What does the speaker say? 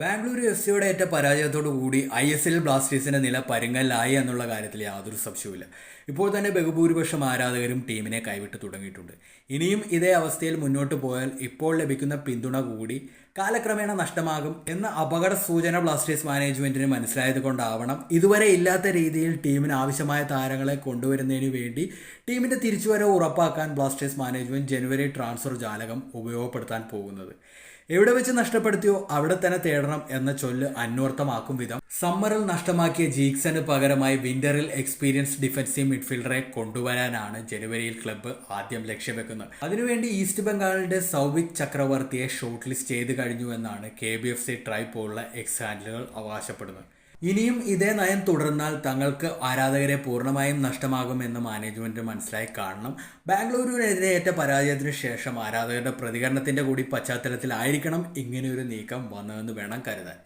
Bengaluru F സിയുടെ ഏറ്റ പരാജയത്തോടു കൂടി ഐ എസ് എൽ ബ്ലാസ്റ്റേഴ്സിന്റെ നില പരുങ്ങലായി എന്നുള്ള കാര്യത്തിൽ യാതൊരു സംശയവുമില്ല. ഇപ്പോൾ തന്നെ ബഹുഭൂരിപക്ഷം ആരാധകരും ടീമിനെ കൈവിട്ട് തുടങ്ങിയിട്ടുണ്ട്. ഇനിയും ഇതേ അവസ്ഥയിൽ മുന്നോട്ട് പോയാൽ ഇപ്പോൾ ലഭിക്കുന്ന പിന്തുണ കൂടി കാലക്രമേണ നഷ്ടമാകും എന്ന അപകട സൂചന ബ്ലാസ്റ്റേഴ്സ് മാനേജ്മെന്റിന് മനസ്സിലായത് കൊണ്ടാവണം ഇതുവരെ ഇല്ലാത്ത രീതിയിൽ ടീമിന് ആവശ്യമായ താരങ്ങളെ കൊണ്ടുവരുന്നതിന് വേണ്ടി ടീമിന്റെ തിരിച്ചുവരവ് ഉറപ്പാക്കാൻ ബ്ലാസ്റ്റേഴ്സ് മാനേജ്മെന്റ് ജനുവരി ട്രാൻസ്ഫർ ജാലകം ഉപയോഗപ്പെടുത്താൻ പോകുന്നത്. എവിടെ വെച്ച് നഷ്ടപ്പെടുത്തിയോ അവിടെ തന്നെ തേടണം എന്ന ചൊല്ല് അന്വർത്ഥമാക്കും വിധം. സമ്മറിൽ നഷ്ടമാക്കിയ ജീക്സന് പകരമായി വിന്ററിൽ എക്സ്പീരിയൻസ് ഡിഫൻസീവ് മിഡ്ഫീൽഡറെ കൊണ്ടുവരാനാണ് ജനുവരിയിൽ ക്ലബ്ബ് ആദ്യം ലക്ഷ്യം വെക്കുന്നത് അതിനുവേണ്ടി ഈസ്റ്റ് ബംഗാളിന്റെ സൗവിക് ചക്രവർത്തിയെ ഷോർട്ട് ലിസ്റ്റ് ചെയ്ത് കഴിഞ്ഞു എന്നാണ് കെ ബി എഫ് സി ട്രൈ പോലുള്ള എക്സ് ഹാൻഡലുകൾ അവകാശപ്പെടുന്നത്. ഇനിയും ഇതേ നയം തുടർന്നാൽ തങ്ങൾക്ക് ആരാധകരെ പൂർണമായും നഷ്ടമാകുമെന്ന് മാനേജ്മെന്റ് മനസ്സിലായി കാണണം. ബാംഗ്ലൂരുവിനെതിരെ ഏറ്റ പരാജയത്തിന് ശേഷം ആരാധകരുടെ പ്രതികരണത്തിന്റെ കൂടി പശ്ചാത്തലത്തിലായിരിക്കണം ഇങ്ങനെയൊരു നീക്കം വന്നതെന്ന് വേണം കരുതാൻ.